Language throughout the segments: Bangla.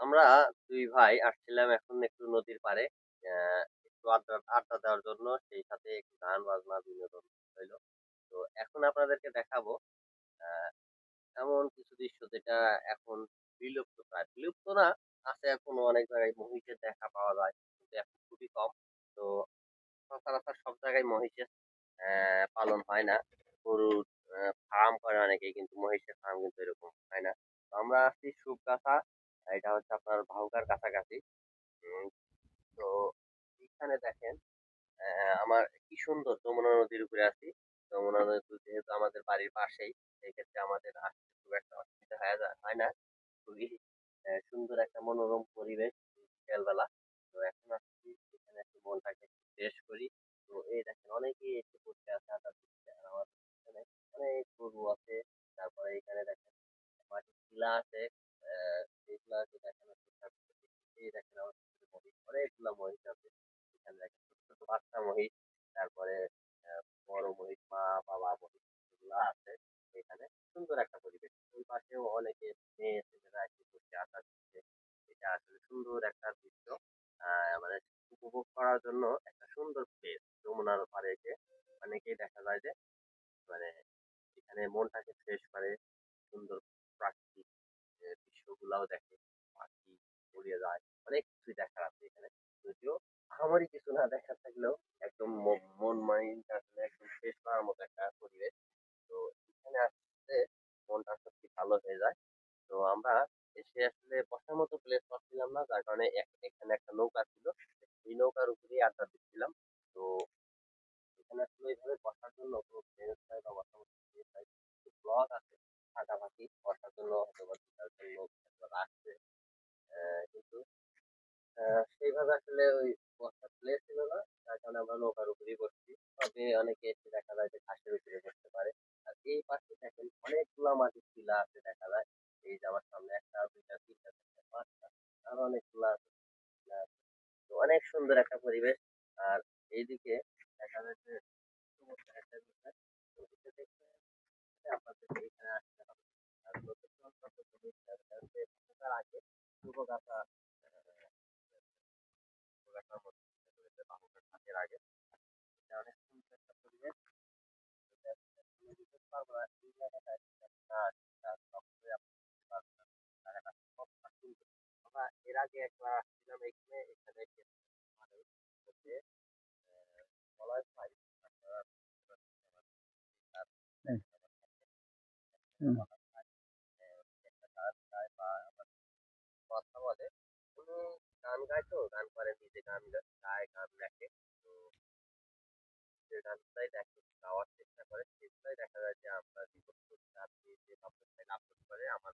আমরা দুই ভাই আসছিলাম এখন একটু নদীর পাড়ে। অ্যা একটু আড্ডা আড্ডা দেওয়ার জন্য। সেই সাথে একটু গান বাজনা বিনোদন হইল। তো এখন আপনাদেরকে দেখাবো অ্যা এমন কিছু দৃশ্য যেটা এখন বিলুপ্ত প্রায়। বিলুপ্ত না, আছে এখনও অনেক জায়গায় মহিষের দেখা পাওয়া যায়। কিন্তু এখন খুবই কম। তো সচরাচর সব জায়গায় মহিষের অ্যা পালন হয় না। গরুর ফার্ম করে অনেকেই কিন্তু মহিষের ফার্ম কিন্তু এরকম হয় না। তো আমরা আছি সুবগাছা। এটা হচ্ছে আপনার ভাউগার কাছাকাছি। তো এখানে দেখেন আমার কি সুন্দর যমুনা নদীর উপরে আছি। যমুনা নদী যেহেতু আমাদের বাড়ির পাশেই, সেক্ষেত্রে আমাদের আসতে খুব একটা অসুবিধা হয়ে যায় হয় না। খুবই সুন্দর একটা মনোরম পরিবেশ বিকেলবেলা। তো এখন আসছি এখানে একটু মনটাকে ফ্রেশ করি। তো এই দেখেন অনেকেই এসে বসে আছে দিচ্ছে। আর আমার এখানে অনেক গরু আছে। তারপরে এখানে দেখেন মাটির টিলা আছে। এগুলা যে বড় মহিষ, মা, বাবা মহিষ এগুলা আছে এখানে। সুন্দর একটা পরিবেশ। ওই পাশেও অনেকে মেয়ে ছেলেরা আড্ডা দিচ্ছে। এটা আসলে সুন্দর একটা দৃশ্য। মানে উপভোগ করার জন্য একটা সুন্দর প্লেস। যমুনার পাড়ে এসে অনেকেই দেখা যায় যে মানে এখানে মনটাকে ফ্রেশ করে। সুন্দর প্রাকৃতিক যে দৃশ্যগুলাও দেখে। পাখি উড়ে যায়। অনেক কিছুই দেখার আছে এখানে। যদিও আহামরি কিছু না দেখার থাকলেও একদম ম মন মাইন্ডটা আসলে একদম ফ্রেশ করার মতো একটা পরিবেশ। তো এখানে আসলে মনটা সত্যি ভালো হয়ে যায়। তো আমরা এসে আসলে বসার মতো প্লেস পাচ্ছিলাম না। যার কারণে এ এখানে একটা নৌকা ছিল। এই নৌকার উপরেই আড্ডা দিচ্ছিলাম। তো এখানে আসলে এভাবে বসার জন্য কোনো বেঞ্চ নাই বা বসার মতো প্লেস নাই। কিছু ব্লক আছে ফাঁকাফাঁকি বসার জন্য হয়তোবা ২-৪ জন লোক হয়তোবা রাখছে। অ্যা কিন্তু অ্যা সেইভাবে আসলে ওই বসার প্লেস ছিল না। যার কারণে আমরা নৌকার উপরেই বসছি। তবে অনেকে এসে দেখা যায় যে ঘাসের উপরে বসতে পারে। আর এই পাশে দেখেন অনেকগুলা মাটির টিলা আছে দেখা যায়। এই যে আমার সামনে ১ টা, ২ টা, ৩ টা, ৪ টা, ৫ টা আরও অনেকগুলা টিলা আছে। তো অনেক সুন্দর একটা পরিবেশ। আর এইদিকে দেখা যাচ্ছে একটা বিষয়। আপনাদেরকে এখানে আসতে হবে। আর আগে আগে। অনেক সুন্দর একটা পরিবেশ। পারব না আমরা এর আগে একবার আসছিলাম এখানে, এখানে মানে কথা বলে। উনি গান গায় তো, গান করে নিজে গান গায়, গান লেখে। তো যে গানগুলাই লেখে, গাওয়ার চেষ্টা করে সেগুলাই দেখা যায় যে আমরা রিপোর্ট করি। আর যে আপলোড ফাইল আপলোড করে আমার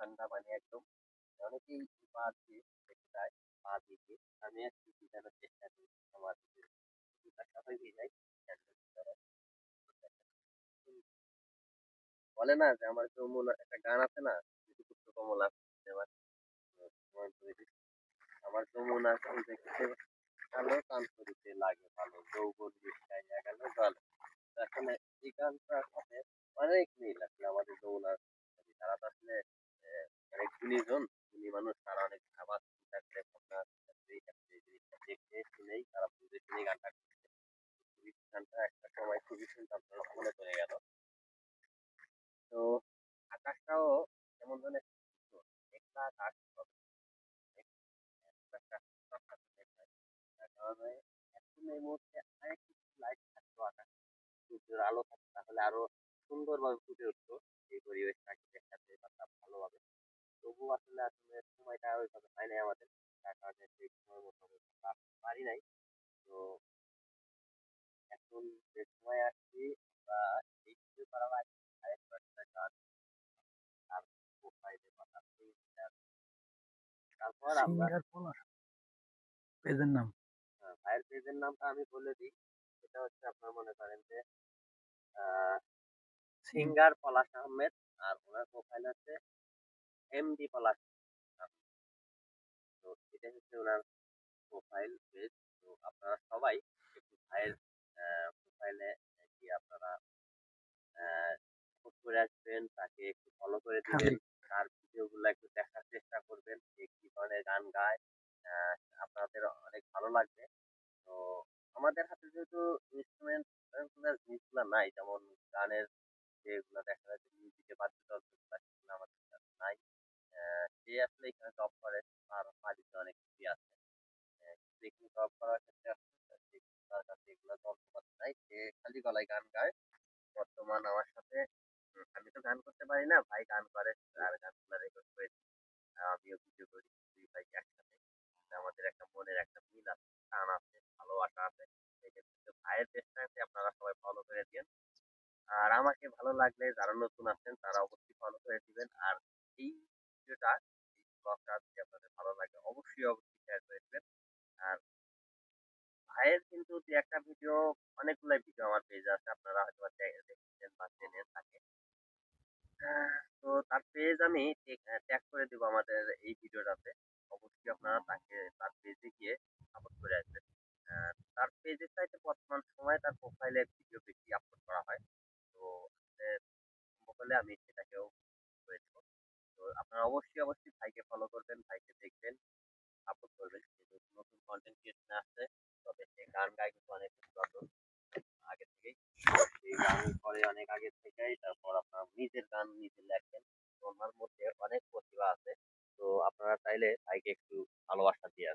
ঠান্ডা পানি একদম অনেকেই পা দিয়ে দেখতে চায় পা দিয়ে আমি একটু ভিজানোর চেষ্টা করি আমার হয়ে ভিজাই বলে না যে আমার যমুনা একটা গান আছে না পুত্র কমলা আমার আমার যমুনা গান দেখতে ভালো, কান করিতে লাগে ভালো, যৌবন বিষাইয়া গেল ভালো। আসলে এই গানটার সাথে অনেক মিল আসলে আমাদের যমুনার নদী। তারা তো আসলে আহ, অনেক গুণীজন গুণী মানুষ তারা অনেক ভাবা চিন্তা করে ভাবনা দেখে শুনেই তারা বুঝে শুনেই গানটা করছে গানটা একটা সময় খুবই শুনতাম মনে পড়ে গেল তো আকাশটাও কেমন ধরনের সুন্দর এখন এই মুহূর্তে আরেকটু লাইট থাকতো আকাশ সূর্যের আলো থাকতো তাহলে আরও সুন্দরভাবে ফুটে উঠতো এই পরিবেশটাকে দেখাতে পারতাম ভালোভাবে তবু আসলে আসলে সময়টা ওইভাবে হয় নাই আমাদের যার কারণে সেই সময় মতো পারি নাই। তো এখন যে সময় আসছি বা এই ভিডিও করার আগে ভাইয়ের কয়েকটা গান তার প্রোফাইলে পাঠাচ্ছি তারপর আমরা পেজের নাম। আহ, ভাইয়ের পেজের নামটা আমি বলে দিই। সেটা হচ্ছে আপনার মনে করেন যে সিঙ্গার পলাশ আহমেদ আর ওনার প্রোফাইল হচ্ছে এমডি পলাশ। তো এটা হচ্ছে ওনার প্রোফাইল পেজ তো আপনারা সবাই একটু ভাইয়ের প্রোফাইলে গিয়ে আপনারা করে আসবেন তাকে একটু ফলো করে দিবেন তার ভিডিওগুলো একটু দেখার চেষ্টা করবেন সে কি ধরনের গান গায় আহ, আপনাদের অনেক ভালো লাগবে। তো আমাদের হাতে যেহেতু ইনস্ট্রুমেন্ট জিনিসগুলো নাই যেমন গানের যেগুলো দেখা যাচ্ছে মিউজিকে বাদ্যযন্ত্র সে আসলে এখানে জব করে তার বাড়িতে অনেক কিছুই আছে। এখানে জব করার ক্ষেত্রে তার কাছে এগুলো যন্ত্রপাতি নাই, সে খালি গলায় গান গায়। বর্তমান আমার সাথে আমি তো গান করতে পারি না, ভাই গান করে আর গানগুলো রেকর্ড করে আমিও ভিডিও করি, দুই ভাই একসাথে। আমাদের একটা মনের একটা মিল আছে টান আছে, ভালোবাসা আছে। সেক্ষেত্রে ভাইয়ের চেষ্টাকে আপনারা সবাই ফলো করে দিন আর আমাকে ভালো লাগলে যারা নতুন আছেন তারা অবশ্যই ফলো করে দিবেন। আর এই ভিডিওটা আপনাদের ভালো লাগে অবশ্যই অবশ্যই শেয়ার আর ভাইয়ের কিন্তু দু একটা ভিডিও অনেকগুলাই ভিডিও আমার পেজে আছে, আপনারা হয়তো দেখছেন বা চেনেন তাকে। তো তার পেজ আমি ট্যাগ করে দেবো আমাদের এই ভিডিওটাতে অবশ্যই আপনারা তাকে, তার পেজে গিয়ে সাপোর্ট করে আসবেন। তার পেজের চাইতে বর্তমান সময়ে তার প্রোফাইলে ভিডিও বেশি আপলোড করা হয়। তো সম্ভব হলে আমি সেটাকেও আপনারা অবশ্যই অবশ্যই ভাইকে ফলো করবেন, ভাইকে দেখবেন। সাপোর্ট করবেন নতুন কন্টেন্ট ক্রিয়েশনে আসছে, তবে সে গান গায় কিন্তু অনেক আগে থেকেই সেই গান করে অনেক আগে থেকেই, তারপর আপনার নিজের গান নিজে লেখেন। ওনার মধ্যে অনেক প্রতিভা আছে। তো আপনারা চাইলে ভাইকে একটু ভালোবাসা দিয়ে